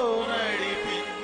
ಮಡಿಪಿ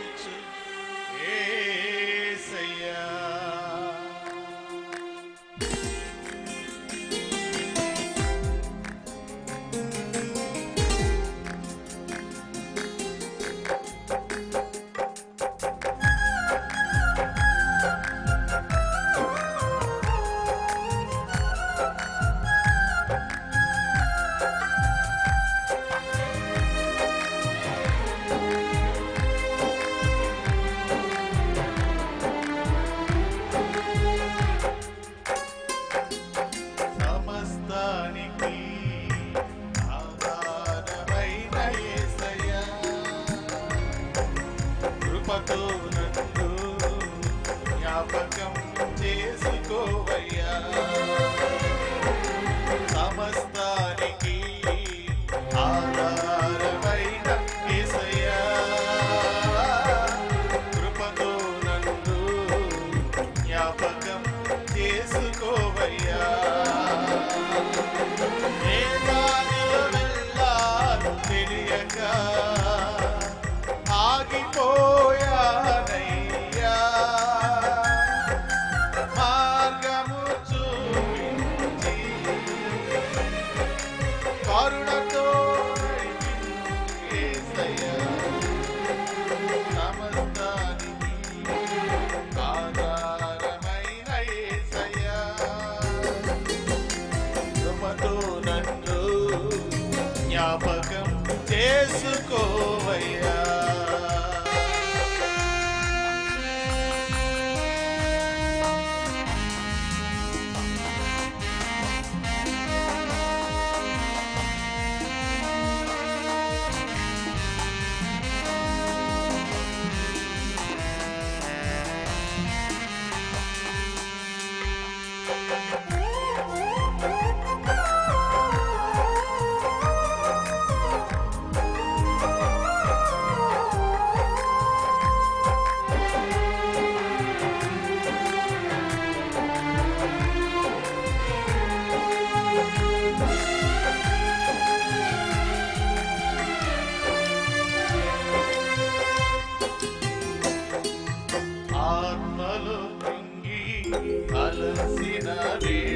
Maria.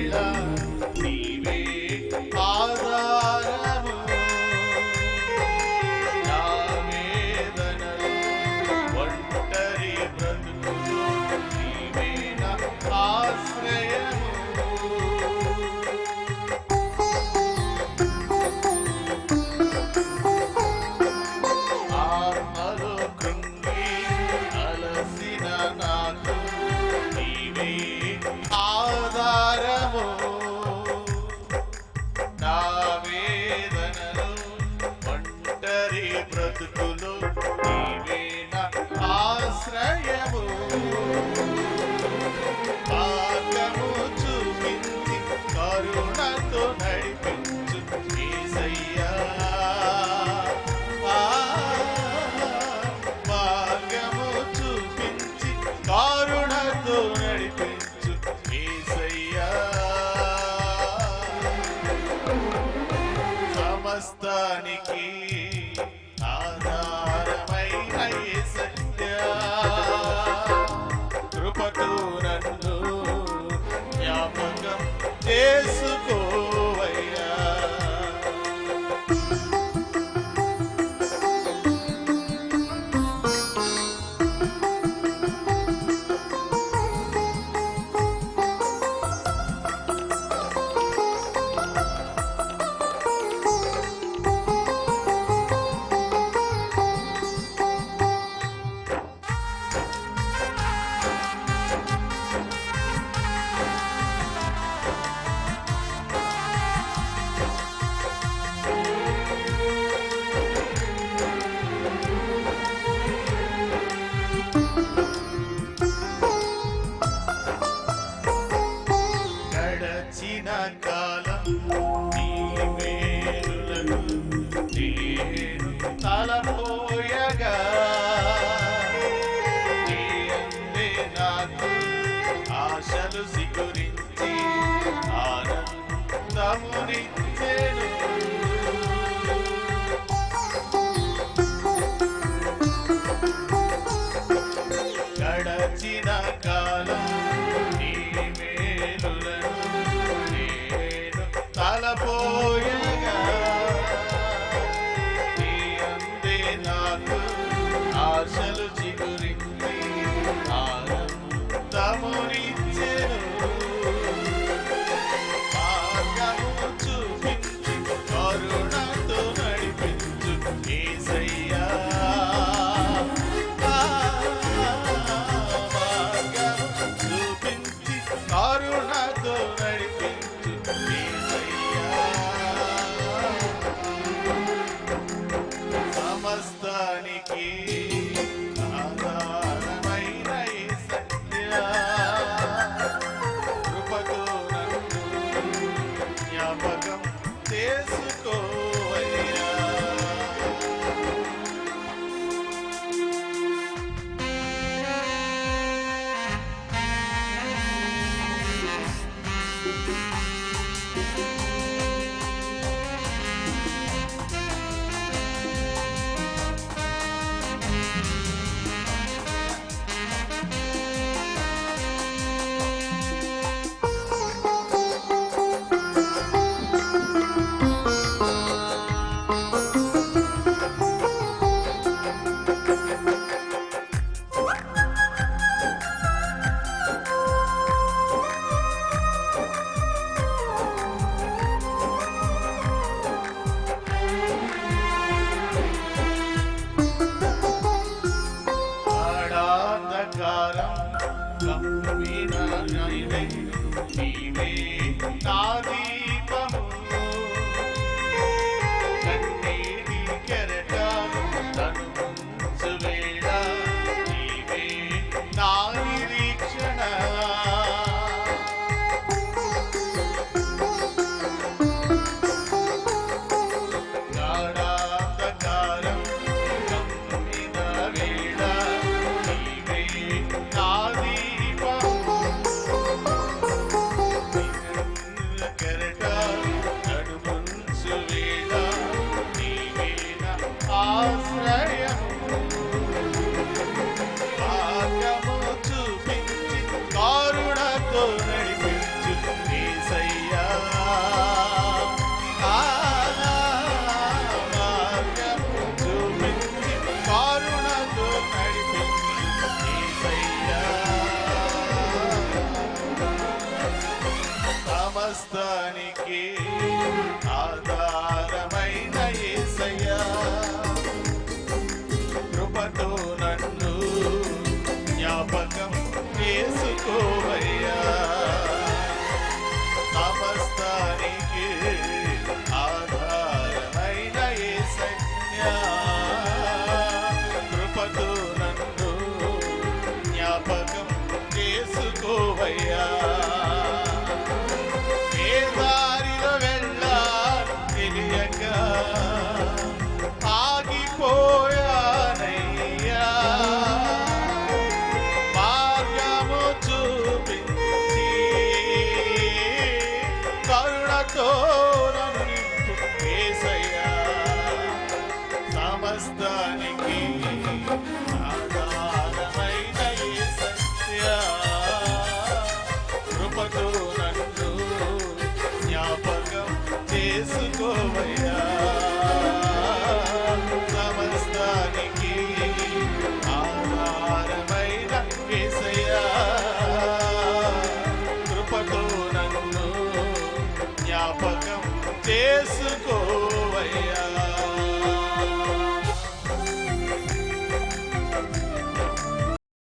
the Be ఆశలు చిగురించు హస్తానికి ఆదా తెలియక ఆగిపోయానయ్యా. మార్గము చూపించి కరుణతో సమస్తానికి